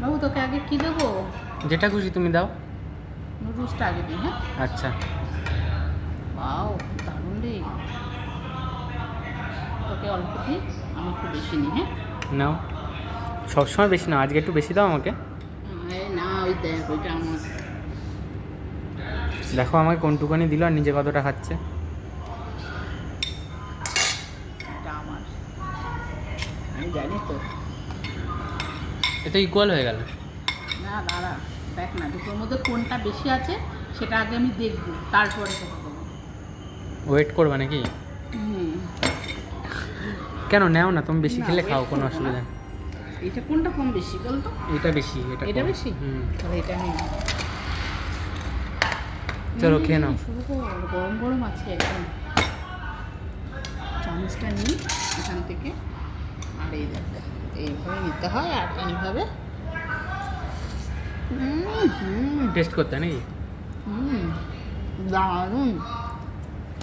বাবু তোকে আগে কি দেবো? যেটা খুশি তুমি দাও। নুডলসটা আগে দিই হ্যাঁ? আচ্ছা। বাও দারুণ রে। তোকে অল্প দিই আমি একটু বেশি নিই হ্যাঁ? নাও। সবসময় বেশি না আজকে একটু বেশি দাও আমাকে। না ওই দেখ ওইটা আমার। দেখো আমাকে কোনটুকানি দিল আর নিজে কতটা খাচ্ছে। আমি জানি তো। এ তো ইকুয়াল হয়ে গেল। না দাঁড়া দেখ না দুটোর মধ্যে কোনটা বেশি আছে সেটা আগে আমি দেখব তারপরে ওয়েট করবে নাকি? কেন নেও না তুমি বেশি খেলে খাও কোনো অসুবিধা নেই। এটা কোনটা কম বেশি বলতো? এটা বেশি এটা এটা বেশি? হুম। তাহলে এটা আমি চলো, খেয়ে নাও। গরম গরম আছে একদম। চামচটা নিই এখান থেকে আর এই দেখ এইভাবে নিতে হয় আর এইভাবে। হুম হুম। টেস্ট করতে নেই দারুণ।